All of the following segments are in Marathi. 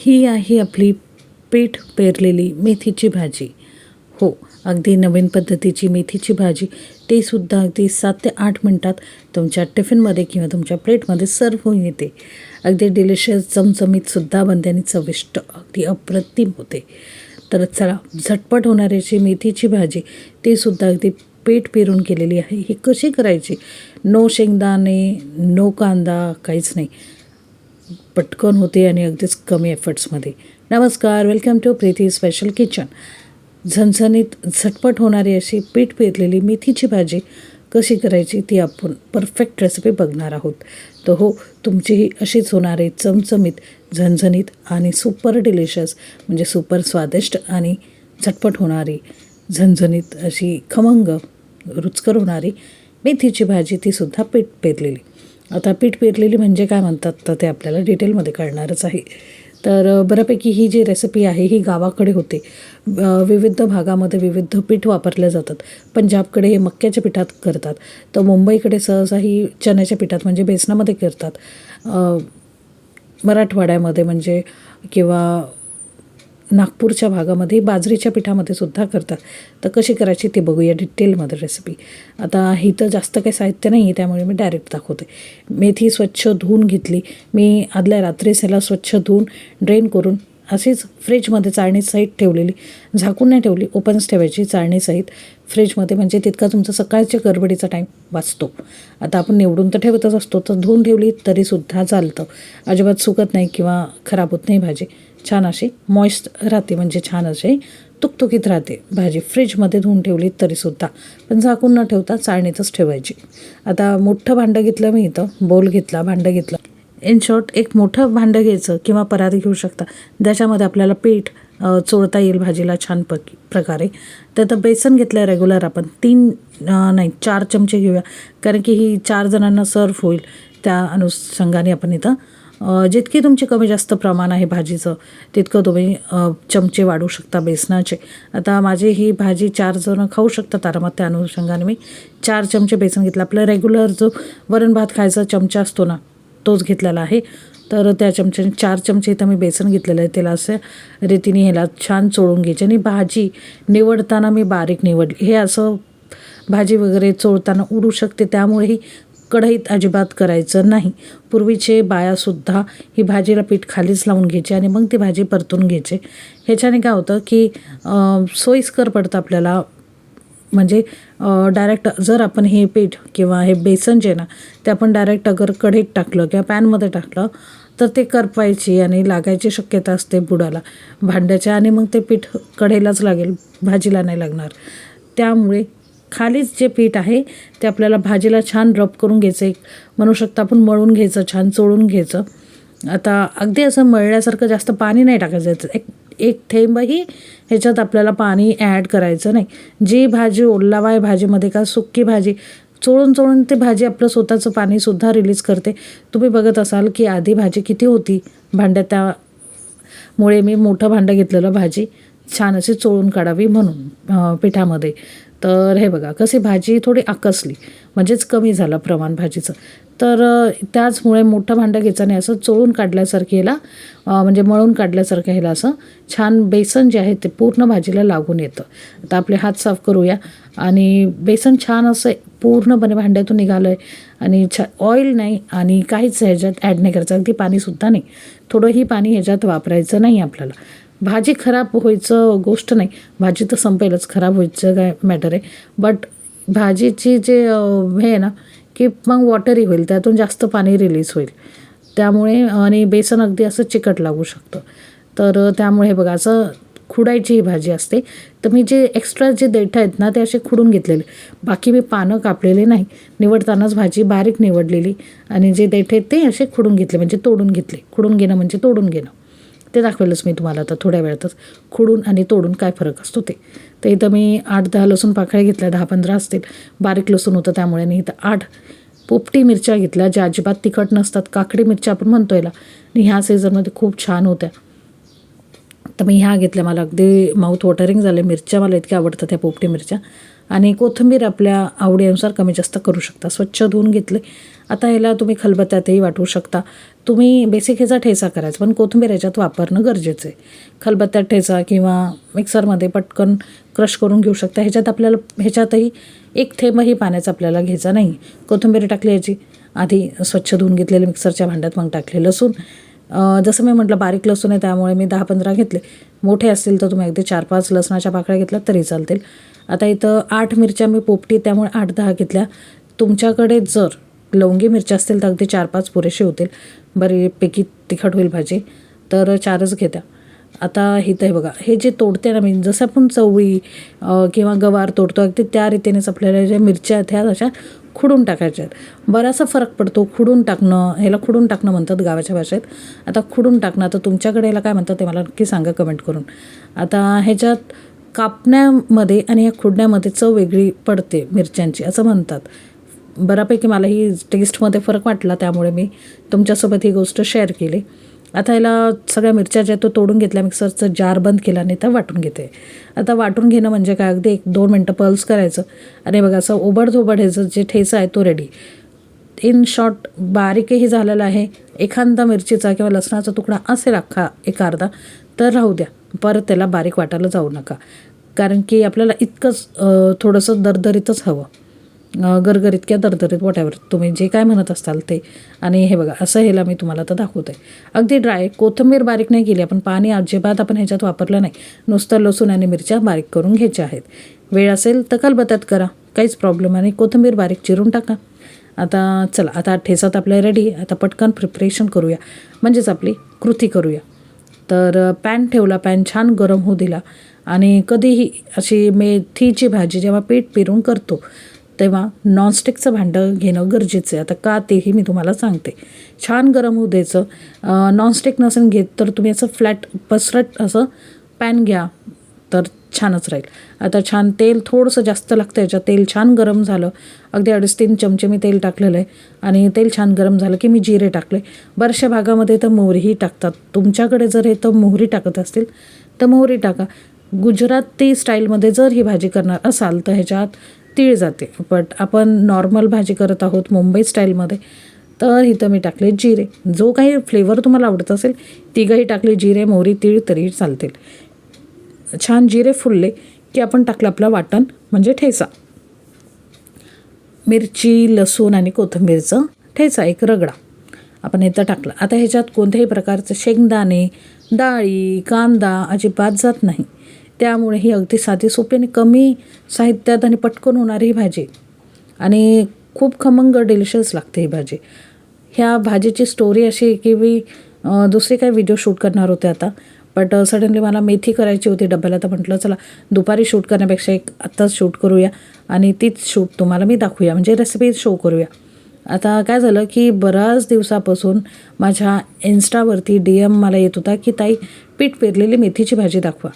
ही आहे आपली पीठ पेरलेली मेथीची भाजी. हो अगदी नवीन पद्धतीची मेथीची भाजी. ते सुद्धा अगदी सात ते आठ मिनटात तुमच्या टिफिनमध्ये किंवा तुमच्या प्लेटमध्ये सर्व होऊन येते. अगदी डिलिशियस चमचमीतसुद्धा बनते आणि चविष्ट अगदी अप्रतिम होते. तर चला झटपट होणारी जी मेथीची भाजी तीसुद्धा अगदी पीठ पेरून केलेली आहे. ही कशी करायची? नो शेंगदाणे नो कांदा काहीच नाही. पटकन होते आणि अगदीच कमी एफर्ट्समध्ये नमस्कार welcome to Preeti special kitchen झणझणीत झटपट होणारी अशी पीठ पेरलेली मेथीची भाजी कशी करायची ती आपण परफेक्ट रेसिपी बघणार आहोत. तर हो तुमचीही अशीच होणारी चमचमीत झणझणीत आणि सुपर डिलिशियस म्हणजे सुपर स्वादिष्ट आणि झटपट होणारी झणझणीत अशी खमंग रुचकर होणारी मेथीची भाजी तीसुद्धा पीठ पेरलेली. आता पीठ पेरलेली म्हणजे काय म्हणतात तर ते आपल्याला डिटेलमध्ये कळणारच आहे. तर बऱ्यापैकी ही जी रेसिपी आहे ही गावाकडे होते. विविध भागामध्ये विविध पीठ वापरले जातात. पंजाबकडे हे मक्याच्या पिठात करतात. तर मुंबईकडे सहसा ही चण्याच्या पिठात म्हणजे बेसनामध्ये करतात. मराठवाड्यामध्ये म्हणजे किंवा नागपूरच्या भागामध्ये बाजरीच्या पिठामध्ये सुद्धा करतात. तर कशी करायची ते बघूया डिटेलमध्ये रेसिपी आता इथं जास्त काही साहित्य नाही आहे त्यामुळे मी डायरेक्ट दाखवते. मेथी स्वच्छ धुवून घेतली. मी आदल्या रात्रीच ह्याला स्वच्छ धुवून ड्रेन करून अशीच फ्रीजमध्ये चाळणीसहित ठेवलेली. झाकून नाही ठेवली ओपनच ठेवायची चाळणीसहित फ्रीजमध्ये म्हणजे तितका तुमचा सकाळच्या गडबडीचा टाईम वाचतो. आता आपण निवडून तर ठेवतच असतो तर धुवून ठेवली तरीसुद्धा चालतं. अजिबात सुकत नाही किंवा खराब होत नाही भाजी. छान अशी मॉइस्ट राहते म्हणजे छान अशी. तुकतुकीत राहते. भाजी फ्रीजमध्ये धुवून ठेवली तरीसुद्धा. पण झाकून न ठेवता चाळणीतच ठेवायची. आता मोठं भांडं घेतलं मी इथं. बोल घेतला भांडं घेतलं. इन शॉर्ट एक मोठं भांडं घ्यायचं किंवा परात घेऊ शकता. ज्याच्यामध्ये आपल्याला पीठ चोळता येईल भाजीला छान पक प्रकारे. तर आता बेसन घेतलं आहे रेग्युलर आपण. तीन नाही चार चमचे घेऊया. कारण की ही चार जणांना सर्व होईल त्या अनुषंगाने आपण इथं जितकी तुमची कमी जास्त प्रमाण आहे भाजीचं तितकं तुम्ही चमचे वाढवू शकता बेसनाचे. आता माझी ही भाजी चार जणं खाऊ शकतात आरामात त्या अनुषंगाने मी चार चमचे बेसन घेतलं. आपलं रेग्युलर जो वरण भात खायचा चमचा असतो ना तोच घेतलेला आहे. तर त्या चमच्याने चार चमचे इथं मी बेसन घेतलेलं आहे. त्याला असं रीतीने ह्याला छान चोळून घ्यायचे आणि भाजी निवडताना मी बारीक निवडली. हे असं भाजी वगैरे चोळताना उडू शकते त्यामुळेही कढईत अजिबात करायचं नाही. पूर्वीचे बायासुद्धा ही भाजीला पीठ खालीच लावून घ्यायची आणि मग ती भाजी परतून घ्यायचे. ह्याच्याने काय होतं की सोयीस्कर पडतं आपल्याला. म्हणजे डायरेक्ट जर आपण हे पीठ किंवा हे बेसन जे आहे ना ते आपण डायरेक्ट अगर कढईत टाकलं किंवा पॅनमध्ये टाकलं तर ते करपायची आणि लागायची शक्यता असते बुडाला. भांड्याच्या आणि मग ते पीठ कढईलाच लागेल भाजीला नाही लागणार. त्यामुळे खालीच जे पीठ आहे ते आपल्याला भाजीला छान रब करून घ्यायचं. एक म्हणू शकता आपण मळून घ्यायचं छान चोळून घ्यायचं. आता अगदी असं मळल्यासारखं जास्त पाणी नाही टाकायचं. याचं. एक एक थेंबही ह्याच्यात आपल्याला पाणी ॲड करायचं नाही. जी भाजी ओल्लावा आहे भाजीमध्ये का सुक्की भाजी चोळून चोळून ते भाजी आपलं स्वतःचं पाणीसुद्धा रिलीज करते. तुम्ही बघत असाल की आधी भाजी किती होती? भांड्यात त्यामुळे मी मोठं भांडं घेतलेलं भाजी छान अशी चोळून काढावी म्हणून पिठामध्ये. तर हे बघा कशी भाजी थोडी आकसली म्हणजेच कमी झालं प्रमाण भाजीचं. तर त्याचमुळे मोठं भांडं घ्यायचं नाही असं चोळून काढल्यासारखं ह्याला म्हणजे मळून काढल्यासारखं ह्याला असं छान बेसन जे आहे ते पूर्ण भाजीला लागून येतं. आता आपले हात साफ करूया. आणि बेसन छान असं पूर्णपणे भांड्यातून निघालं आहे आणि छा ऑइल नाही आणि काहीच ह्याच्यात ॲड नाही करायचं. अगदी पाणीसुद्धा नाही. थोडंही पाणी ह्याच्यात वापरायचं नाही आपल्याला. भाजी खराब व्हायचं गोष्ट नाही. भाजी तर संपेलच खराब व्हायचं काय मॅटर आहे. बट भाजीची जे हे आहे ना की मग वॉटरी होईल त्यातून जास्त पाणी रिलीज होईल. त्यामुळे आणि बेसन अगदी असं चिकट लागू शकतं. तर त्यामुळे हे बघा असं खुडायची ही भाजी असते. तर मी जे एक्स्ट्रा जे देठ आहेत ना ते असे खुडून घेतलेले. बाकी मी पानं कापलेले नाही. निवडतानाच भाजी बारीक निवडलेली. आणि जे देठ आहेत ते असे खुडून घेतले म्हणजे तोडून घेतले. खुडून घेणं म्हणजे तोडून घेणं. ते दाखवेलच मी तुम्हाला आता थोड्या वेळातच. खुडून आणि तोडून काय फरक असतो ते. तर इथं मी आठ दहा लसूण पाकळ्या घेतल्या दहा पंधरा असतील. बारीक लसूण होतं त्यामुळे आणि इथं आठ. पोपटी मिरच्या घेतल्या ज्या अजिबात तिखट नसतात. काकडी मिरच्या आपण म्हणतो याला. आणि ह्या सीझनमध्ये खूप छान होत्या. तर मी ह्या घेतल्या. मला अगदी माउथ वॉटरिंग झाले. मिरच्या मला इतक्या आवडतात त्या पोपटी मिरच्या. आणि कोथिंबीर आपल्या आवडीनुसार कमी जास्त करू शकता. स्वच्छ धुवून घेतले. आता ह्याला तुम्ही खलबत्त्यातही वाटू शकता. तुम्ही बेसिक ह्याचा ठेचा करायचा पण कोथिंबीर ह्याच्यात वापरणं गरजेचं आहे. खलबत्त्यात ठेचा किंवा मिक्सरमध्ये पटकन क्रश करून घेऊ शकता. ह्याच्यात आपल्याला ह्याच्यातही एक थेंबही पाण्याचा आपल्याला घ्यायचा नाही. कोथिंबीर टाकली याची आधी स्वच्छ धुवून घेतलेले मिक्सरच्या भांड्यात मग टाकले लसूण. जसं मी म्हटलं बारीक लसूण आहे त्यामुळे मी दहा पंधरा घेतले. मोठे असतील तर तुम्ही अगदी चार पाच लसणाच्या पाकळ्या घेतल्या तरी चालतील. आता इथं आठ मिरच्या मी पोपटी त्यामुळे आठ दहा घेतल्या. तुमच्याकडे जर लवंगी मिरच्या असतील तर अगदी चार पाच पुरेसे होतील. बरीपैकी तिखट होईल भाजी. तर चारच घेत्या. आता इथं हे बघा हे जे तोडते ना मी जसं आपण चवळी किंवा गवार तोडतो अगदी त्या रीतीनेच आपल्याला ज्या मिरच्या आहेत ह्या अशा खुडून टाकायच्या आहेत. बराचसा फरक पडतो खुडून टाकणं ह्याला खुडून टाकणं म्हणतात गावाच्या भाषेत. आता खुडून टाकणं आता तुमच्याकडे याला काय म्हणतात ते मला नक्की सांगा कमेंट करून. आता ह्याच्यात कापण्यामध्ये आणि या खुडण्यामध्ये चव वेगळी पडते मिरच्यांची असं म्हणतात. बऱ्यापैकी मला ही टेस्टमध्ये फरक वाटला त्यामुळे मी तुमच्यासोबत ही गोष्ट शेअर केली. आता याला सगळ्या मिरच्या ज्या तो तोडून घेतल्या मिक्सरचं जार बंद केला आणि त्या वाटून घेते. आता वाटून घेणं म्हणजे काय? अगदी एक दोन मिनटं पल्स करायचं. आणि बघा असं ओबडधोबड ह्याचं जे ठेचा आहे तो रेडी इन शॉर्ट बारीकही झालेला आहे. एखादा मिरचीचा किंवा लसणाचा तुकडा असेल अख्खा एक अर्धा. तर राहू द्या. परत त्याला बारीक वाटायला जाऊ नका. कारण की आपल्याला इतकंच थोडंसं दरदरीतच हवं. अं, गरगरीत किंवा दरदरीत वॉटॅवर तुम्ही जे काय म्हणत असताल ते. आणि हे बघा असं ह्याला मी तुम्हाला तर दाखवते अगदी ड्राय कोथिंबीर बारीक नाही केली आपण. पाणी अजिबात आपण ह्याच्यात वापरलं नाही. नुसतं लसूण आणि मिरच्या बारीक करून घ्यायच्या आहेत. वेळ असेल तर कलबत्यात करा. काहीच प्रॉब्लेम आणि कोथिंबीर बारीक चिरून टाका. आता चला आता ठेचात आपल्या रेडी आता पटकन प्रिपरेशन करूया. म्हणजेच आपली कृती करूया. तर पॅन ठेवला पॅन छान गरम होऊ दिला. आणि कधीही अशी मेथीची भाजी जेव्हा पीठ पिरून करतो तेव्हा नॉनस्टिकचं भांडं घेणं गरजेचं आहे. आता का तेही मी तुम्हाला सांगते. छान गरम होऊ द्यायचं. नॉनस्टिक नसेल घेत तर तुम्ही असं फ्लॅट पसरट असं पॅन घ्या. तर छानच राहील. आता छान तेल थोडंसं जास्त लागतं याच्यात तेल छान गरम झालं. अगदी अडीच तीन चमचे मी तेल टाकलेलं आहे आणि तेल छान गरम झालं की मी जिरे टाकले. बऱ्याचशा भागामध्ये तर मोहरीही टाकतात. तुमच्याकडे जर हे तर मोहरी टाकत असतील तर मोहरी टाका. गुजराती स्टाईलमध्ये जर ही भाजी करणार असाल तर ह्याच्यात तीळ जाते. बट आपण नॉर्मल भाजी करत आहोत मुंबई स्टाईलमध्ये तर इथं मी टाकले जिरे. जो काही फ्लेवर तुम्हाला आवडत असेल तिघंही टाकले जिरे मोहरी तीळ तरी चालतील. छान जिरे फुलले की आपण टाकलं आपलं वाटण म्हणजे ठेचा. मिरची लसूण आणि कोथिंबीरचं ठेचा एक रगडा. आपण इथं टाकलं. आता ह्याच्यात कोणत्याही प्रकारचे शेंगदाणे डाळी कांदा अजिबात जात नाही. त्यामुळे ही अगदी साधी सोपी आणि कमी साहित्यात आणि पटकन होणारी ही भाजी. आणि खूप खमंग डिलिशियस लागते ही भाजी. ह्या भाजीची स्टोरी अशी की मी दुसरी काय व्हिडिओ शूट करणार होते आता. बट सडनली uh, मला मेथी करायची होती डब्याला. तर म्हटलं चला दुपारी शूट करण्यापेक्षा एक आत्ताच शूट करूया आणि तीच शूट तुम्हाला मी दाखवूया. म्हणजे रेसिपी शो करूया. आता काय झालं की बऱ्याच दिवसापासून माझ्या इन्स्टावरती डी एम मला येत होता की ताई पीठ पेरलेली मेथीची भाजी दाखवा.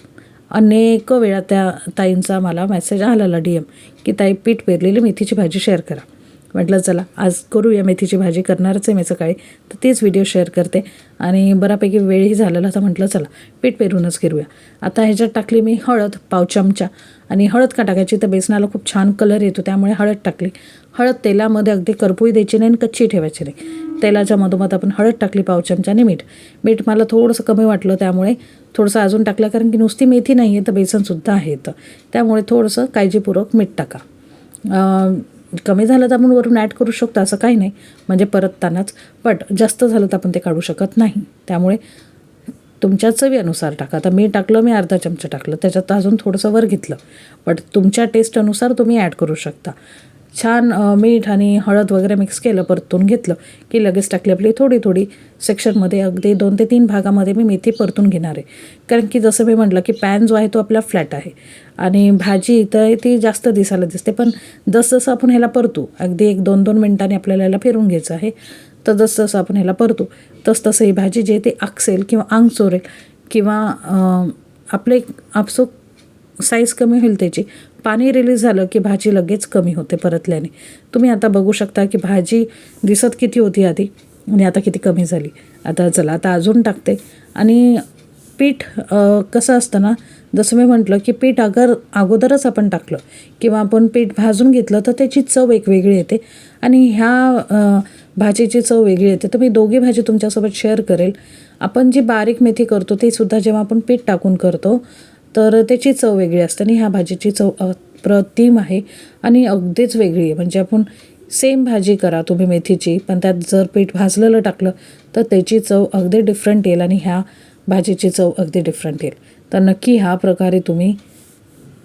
अनेक वेळा त्या ताईंचा मला मेसेज आलेला डी एम की ताई पीठ पेरलेली मेथीची भाजी शेअर करा. म्हटलं चला आज करूया मेथीची भाजी करणारच आहे मी सकाळी. तर तीच व्हिडिओ शेअर करते. आणि बऱ्यापैकी वेळही झालेला तर म्हटलं चला पीठ पेरूनच करूया आता ह्याच्यात टाकली मी हळद पाव चमचा. आणि हळद का टाकायची? तर बेसनाला खूप छान कलर येतो त्यामुळे हळद टाकली. हळद तेलामध्ये अगदी करपुई द्यायची नाही आणि कच्ची ठेवायची नाही. तेलाच्या मधोमध आपण हळद टाकली पाव चमचा आणि मीठ. मीठ मला थोडंसं कमी वाटलं त्यामुळे थोडंसं अजून टाकलं कारण की नुसती मेथी नाही आहे तर बेसनसुद्धा आहे तर त्यामुळे थोडंसं काळजीपूर्वक मीठ टाका. कमी झालं तर आपण वरून ॲड करू शकतो असं काही नाही. म्हणजे परततानाच. बट जास्त झालं तर आपण ते काढू शकत नाही. त्यामुळे तुमच्या चवीनुसार टाका. आता मी टाकलं मी अर्धा चमचा टाकलं. त्याच्यात अजून थोडंसं वर घेतलं. बट तुमच्या टेस्टनुसार तुम्ही ॲड करू शकता. छान मीठ आणि हळद वगैरे मिक्स केलं परतून घेतलं. की लगेच टाकली आपली थोडी थोडी सेक्शनमध्ये अगदी दोन ते तीन भागामध्ये मी मेथी परतून घेणार आहे. कारण की जसं मी म्हटलं की पॅन जो आहे तो आपला फ्लॅट आहे. आणि भाजी इथं ती जास्त दिसायला दिसते पण जसजसं आपण ह्याला परतू अगदी एक दोन दोन मिनटांनी आपल्याला याला फिरून घ्यायचं आहे तर जसजसं आपण ह्याला परतू तसतसं ही भाजी जे ते आकसेल किंवा अंग चोरेल किंवा आपले आपसो साईज कमी होईल त्याची पाणी रिलीज झालं की भाजी लगेच कमी होते परतल्याने. तुम्ही आता बघू शकता की भाजी दिसत किती होती आधी आणि आता किती कमी झाली. आता चला आता अजून टाकते. आणि पीठ कसं असतं ना जसं मी म्हटलं की पीठ अगर अगोदरच आपण टाकलं किंवा आपण पीठ भाजून घेतलं तर त्याची चव एक वेगळी येते. आणि ह्या भाजीची चव वेगळी येते. तर मी दोघी भाजी तुमच्यासोबत शेअर करेल. आपण जी बारीक मेथी करतो तीसुद्धा जेव्हा आपण पीठ टाकून करतो तर त्याची चव वेगळी असते आणि ह्या भाजीची चव अप्रतिम आहे आणि अगदीच वेगळी आहे. म्हणजे आपण सेम भाजी करा तुम्ही मेथीची पण त्यात जर पीठ भाजलेलं टाकलं तर त्याची चव अगदी डिफरंट येईल आणि ह्या भाजीची चव अगदी डिफरंट येईल. तर नक्की ह्या प्रकारे तुम्ही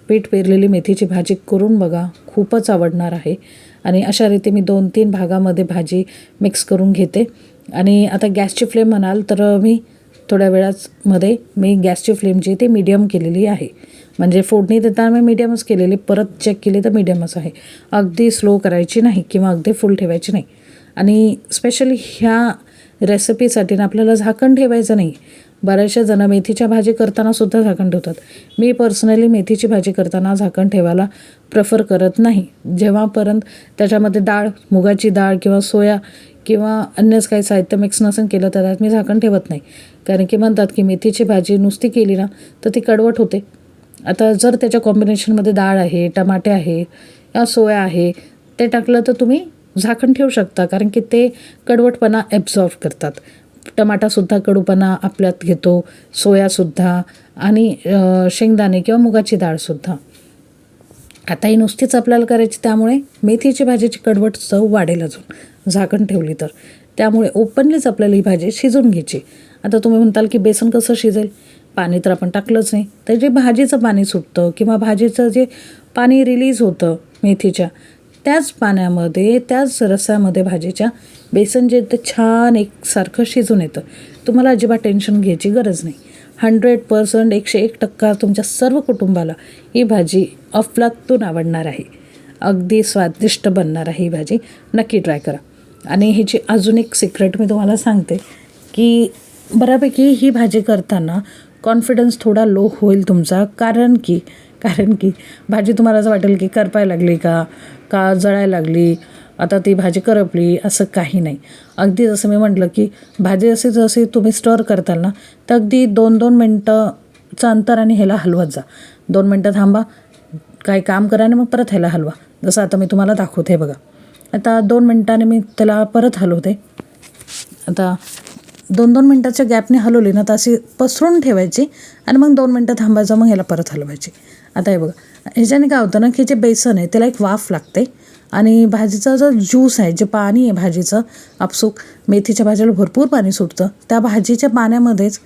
पीठ पेरलेली मेथीची भाजी करून बघा खूपच आवडणार आहे. आणि अशा रीती मी दोन तीन भागामध्ये भाजी मिक्स करून घेते. आणि आता गॅसची फ्लेम म्हणाल तर मी थोड्या वेळामध्ये मी गॅसची फ्लेम जी ती मीडियम केलेली आहे. म्हणजे फोडणी देताना मी मीडियमच केलेली परत चेक केली तर मीडियमच आहे. अगदी स्लो करायची नाही किंवा अगदी फुल ठेवायची नाही. आणि स्पेशली ह्या रेसिपीसाठी ना आपल्याला झाकण ठेवायचं नाही. बऱ्याचशा जण मेथीच्या भाजी करताना सुद्धा झाकण ठेवतात. मी पर्सनली मेथीची भाजी करताना झाकण ठेवायला प्रेफर करत नाही. जेव्हापर्यंत त्याच्यामध्ये डाळ मुगाची डाळ किंवा सोया किंवा अन्यच काही साहित्य मिक्स नसेल केलं तर त्यात मी झाकण ठेवत नाही. कारण की म्हणतात की मेथीची भाजी नुसती केली ना तर ती कडवट होते. आता जर त्याच्या कॉम्बिनेशनमध्ये डाळ आहे टमाटे आहे किंवा सोया आहे ते टाकलं तर तुम्ही झाकण ठेवू शकता. कारण की ते कडवटपणा ॲब्झॉर्व करतात. टमाटासुद्धा कडूपणा आपल्यात घेतो सोयासुद्धा आणि शेंगदाणे किंवा मुगाची डाळसुद्धा. आता ही नुसतीच आपल्याला करायची त्यामुळे मेथीची भाजीची कडवट चव वाढेल अजून. झाकण ठेवली तर. त्यामुळे ओपनलीच आपल्याला ही भाजी शिजून घ्यायची. आता तुम्ही म्हणताल की बेसन कसं शिजेल? पाणी तर आपण टाकलंच नाही. तर जे भाजीचं पाणी सुटतं किंवा भाजीचं जे पाणी रिलीज होतं मेथीच्या त्याच पाण्यामध्ये त्याच रसामध्ये भाजीच्या बेसन जे ते छान एकसारखं शिजून येतं. तुम्हाला अजिबात टेन्शन घ्यायची गरज नाही. हंड्रेड पर्सेंट एकशे एक टक्का तुमच्या सर्व कुटुंबाला ही भाजी अफलातून आवडणार आहे. अगदी स्वादिष्ट बनणार आहे ही भाजी. नक्की ट्राय करा. आणि ह्याची अजून एक सिक्रेट मी तुम्हाला सांगते की बऱ्यापैकी ही भाजी करताना कॉन्फिडन्स थोडा लो होईल तुमचा. कारण की कारण की भाजी तुम्हाला असं वाटेल की करपाय लागली का का जळायला लागली आता ती भाजी करपली असं काही नाही. अगदी जसं मी म्हटलं की भाजी असे जसे तुम्ही स्टर करताल ना तर अगदी दोन दोन मिनटंचं अंतर आणि ह्याला हलवत जा. दोन मिनटं थांबा काही काम करा आणि मग परत ह्याला हलवा. जसं आता मी तुम्हाला दाखवते बघा. आता दोन मिनटाने मी त्याला परत हलवते. आता दोन दोन मिनटाच्या गॅपने हलवली ना तर अशी पसरून ठेवायची आणि मग दोन मिनटं थांबायचं मग ह्याला परत हलवायची. आता हे बघा. ह्याच्याने काय होतं ना की जे बेसन आहे त्याला एक वाफ लागते. आणि भाजीचा जो ज्यूस आहे जे पाणी आहे भाजीचं आपसूक मेथीच्या भाजीला भरपूर पाणी सुटतं. त्या भाजीच्या पाण्यामध्येच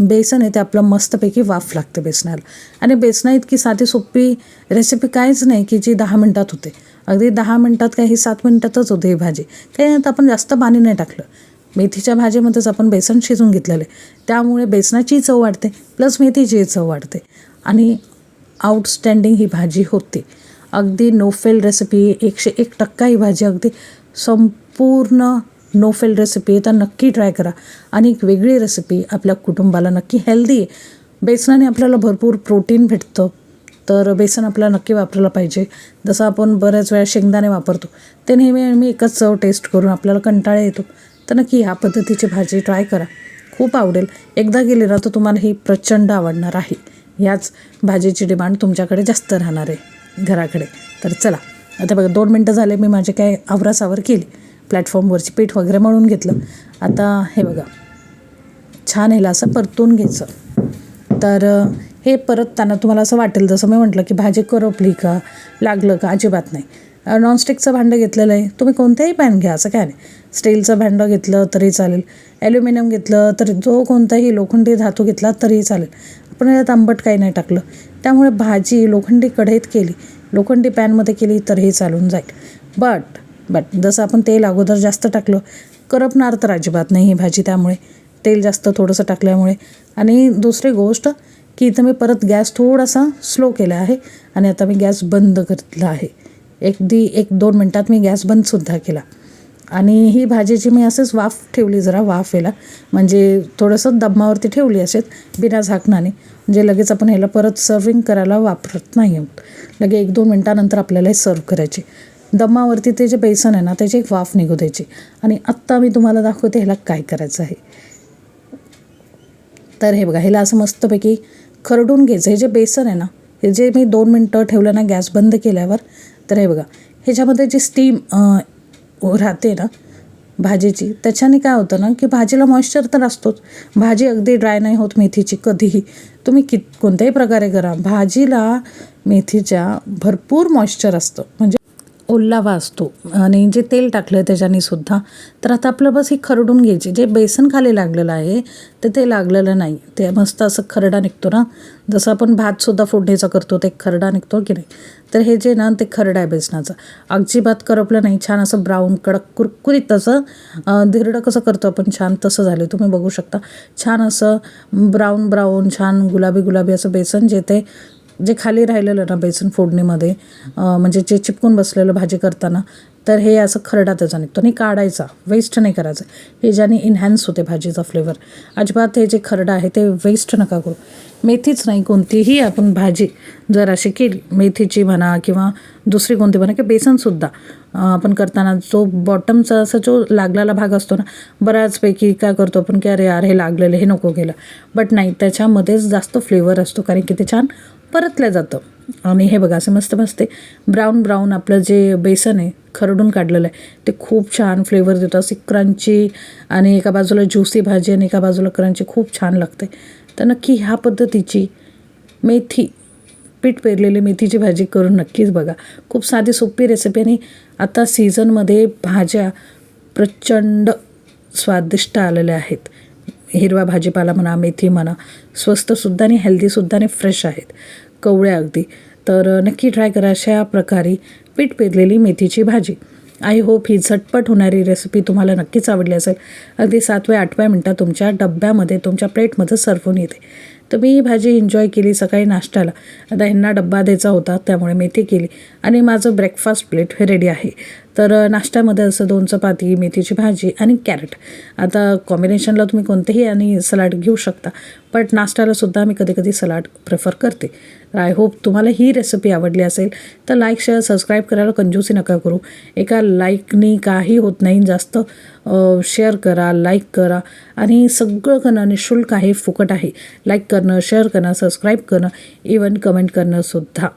बेसन आहे ते आपलं मस्तपैकी वाफ लागते बेसनाला. आणि बेसना इतकी साधी सोपी रेसिपी काहीच नाही की जी दहा मिनटात होते. अगदी दहा मिनटात काही सात मिनटातच होते ही भाजी. काही आता आपण जास्त पाणी नाही टाकलं. मेथीच्या भाजीमध्येच आपण बेसन शिजून घेतलेलं आहे. त्यामुळे बेसनाची चव वाढते प्लस मेथीची चव वाढते. आणि आउटस्टँडिंग ही भाजी होते. अगदी नोफेल रेसिपी एकशे एक टक्का ही भाजी अगदी संपूर्ण नोफेल रेसिपी आहे. तर नक्की ट्राय करा. आणि एक वेगळी रेसिपी आपल्या कुटुंबाला नक्की हेल्दी आहे. बेसनाने आपल्याला भरपूर प्रोटीन भेटतं. तर बेसन आपल्याला नक्की वापरायला पाहिजे. जसं आपण बऱ्याच वेळा शेंगदाणे वापरतो ते नेहमी नेहमी एकच चव टेस्ट करून आपल्याला कंटाळा येतो. तर नक्की ह्या पद्धतीची भाजी ट्राय करा. खूप आवडेल. एकदा गेली ना तर तुम्हाला ही प्रचंड आवडणार आहे. ह्याच भाजीची डिमांड तुमच्याकडे जास्त राहणार आहे घराकडे. तर चला आता बघा दोन मिनटं झाले मी माझे काय आवरासावर केली. प्लॅटफॉर्मवरची पीठ वगैरे मळून घेतलं. आता हे बघा छान ह्याला असं परतून घ्यायचं. तर हे परतताना तुम्हाला असं वाटेल जसं मी म्हटलं की भाजी करपली का लागलं का अजिबात नाही. नॉनस्टिकचं भांडं घेतलेलं आहे. तुम्ही कोणत्याही पॅन घ्या असं काय नाही. स्टीलचं भांडं घेतलं तरी चालेल. ॲल्युमिनियम घेतलं तरी जो कोणताही लोखंडी धातू घेतला तरी चालेल. आपण यात आंबट काही नाही टाकलं. त्यामुळे भाजी लोखंडी कढईत केली. लोखंडी पॅनमध्ये केली तरीही चालून जाईल. बट बट जसं आपण तेल अगोदर जास्त टाकलं करपणार तर अजिबात नाही ही भाजी त्यामुळे. तेल जास्त थोडंसं टाकल्यामुळे. आणि दुसरी गोष्ट की इथं मी परत गॅस थोडासा स्लो केला आहे आणि आता मी गॅस बंद करतला आहे. अगदी एक दोन मिनटात मी गॅस बंदसुद्धा केला. आणि ही भाजीची मी असंच वाफ ठेवली जरा वाफ याला. म्हणजे थोडंसं दमावरती ठेवली असेच बिना झाकणाने. म्हणजे लगेच आपण ह्याला परत सर्विंग करायला वापरत नाही आहोत. लगे एक दोन मिनटानंतर आपल्याला हे सर्व करायचे. दमावरती ते जे बेसन आहे ना त्याची एक वाफ निघू द्यायची. आणि आत्ता मी तुम्हाला दाखवते ह्याला काय करायचं आहे. तर हे बघा ह्याला असं मस्तपैकी खरडून घ्यायचं. हे जे बेसन आहे ना हे जे मी दोन मिनटं ठेवलं ना गॅस बंद केल्यावर तर हे बघा. ह्याच्यामध्ये जी स्टीम राहते ना भाजीची. त्याच्याने काय होतं ना की भाजीला मॉइश्चर तर असतोच. भाजी अगदी ड्राय नाही होत मेथीची कधीही. तुम्ही कित कोणत्याही प्रकारे करा. भाजीला मेथीच्या भरपूर मॉइश्चर असतं. म्हणजे ओलावा असतो. आणि जे तेल टाकलं त्याच्याने सुद्धा. तर आता आपलं बस हे खरडून घ्यायची. जे बेसन खाली लागलेलं आहे तर ते लागलेलं नाही. ते मस्त असं खरडा निघतो ना. जसं आपण भातसुद्धा फोडणीचा करतो ते खरडा निघतो की नाही. तर हे जे ना ते खरडा आहे बेसनाचं. अजिबात करपलं नाही. छान असं ब्राऊन कडक कुरकुरीत तसं धिरडं कसं करतो आपण छान तसं झालं तुम्ही बघू शकता. छान असं ब्राऊन ब्राऊन छान गुलाबी गुलाबी असं बेसन जे ते जे खाली राहिलेलं ना बेसन फोडणीमध्ये म्हणजे जे चिपकून बसलेलं भाजी करताना तर हे असं खरडा त्याचा निघतो आणि काढायचा वेस्ट नाही करायचं. हे ज्याने इन्हॅन्स होते भाजीचा फ्लेवर अजिबात हे जे खरडा आहे ते वेस्ट नका करू. मेथीच नाही कोणतीही आपण भाजी जर अशी केली मेथीची म्हणा किंवा दुसरी कोणती म्हणा किंवा बेसनसुद्धा आपण करताना जो बॉटमचा असा जो लागलेला भाग असतो ना बऱ्याचपैकी काय करतो आपण की अरे यार हे लागलेलं हे नको गेलं बट नाही त्याच्यामध्येच जास्त फ्लेवर असतो कारण की ते छान परतलं जातं. आणि हे बघा असं मस्त मस्त ब्राऊन ब्राऊन आपलं जे बेसन आहे खरडून काढलेलं आहे. ते खूप छान फ्लेवर देतं. अशी क्रंची आणि एका बाजूला ज्युसी भाजी आणि एका बाजूला क्रंची खूप छान लागते तर नक्की ह्या पद्धतीची मेथी पीठ पेरलेली मेथीची भाजी करून नक्कीच बघा. खूप साधी सोपी रेसिपी आणि आता सीझनमध्ये भाज्या प्रचंड स्वादिष्ट आलेल्या आहेत. हिरवा भाजीपाला म्हणा मेथी म्हणा स्वस्तसुद्धा आणि हेल्दीसुद्धा आणि फ्रेश आहेत. कवळ्या अगदी. तर नक्की ट्राय करा अशा प्रकारे पीठ पेरलेली मेथीची भाजी. आय होप ही झटपट होणारी रेसिपी तुम्हाला नक्कीच आवडली असेल. अगदी सातव्या आठव्या मिनटात तुमच्या डब्यामध्ये तुमच्या प्लेटमध्ये सर्व होऊन येते. तर मी ही भाजी एन्जॉय केली सकाळी नाश्त्याला. आता ह्यांना डब्बा द्यायचा होता त्यामुळे मेथी केली. आणि माझं ब्रेकफास्ट प्लेट हे रेडी आहे. तर नाश्त्यामध्ये असं दोन चपाती मेथीची भाजी आणि कॅरेट आता कॉम्बिनेशनला तुम्ही कोणतेही आणि सलाड घेऊ शकता. बट नाश्त्यालासुद्धा मी कधी कधी सलाड प्रेफर करते. तर आय होप तुम्हाला ही रेसिपी आवडली असेल तर लाईक शेअर सबस्क्राईब करायला कंजूसी नका करू. एका लाईकनी काही होत नाही जास्त शेअर करा लाईक करा. आणि सगळं करणं निशुल्क आहे फुकट आहे. लाईक करणं शेअर करणं सबस्क्राईब करणं इवन कमेंट करणंसुद्धा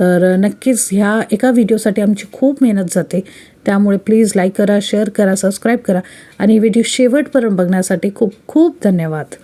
तर नक्कीच ह्या एका व्हिडिओसाठी आमची खूप मेहनत जाते. त्यामुळे प्लीज लाईक करा शेअर करा सबस्क्राईब करा. आणि व्हिडिओ शेवटपर्यंत बघण्यासाठी खूप खूप धन्यवाद.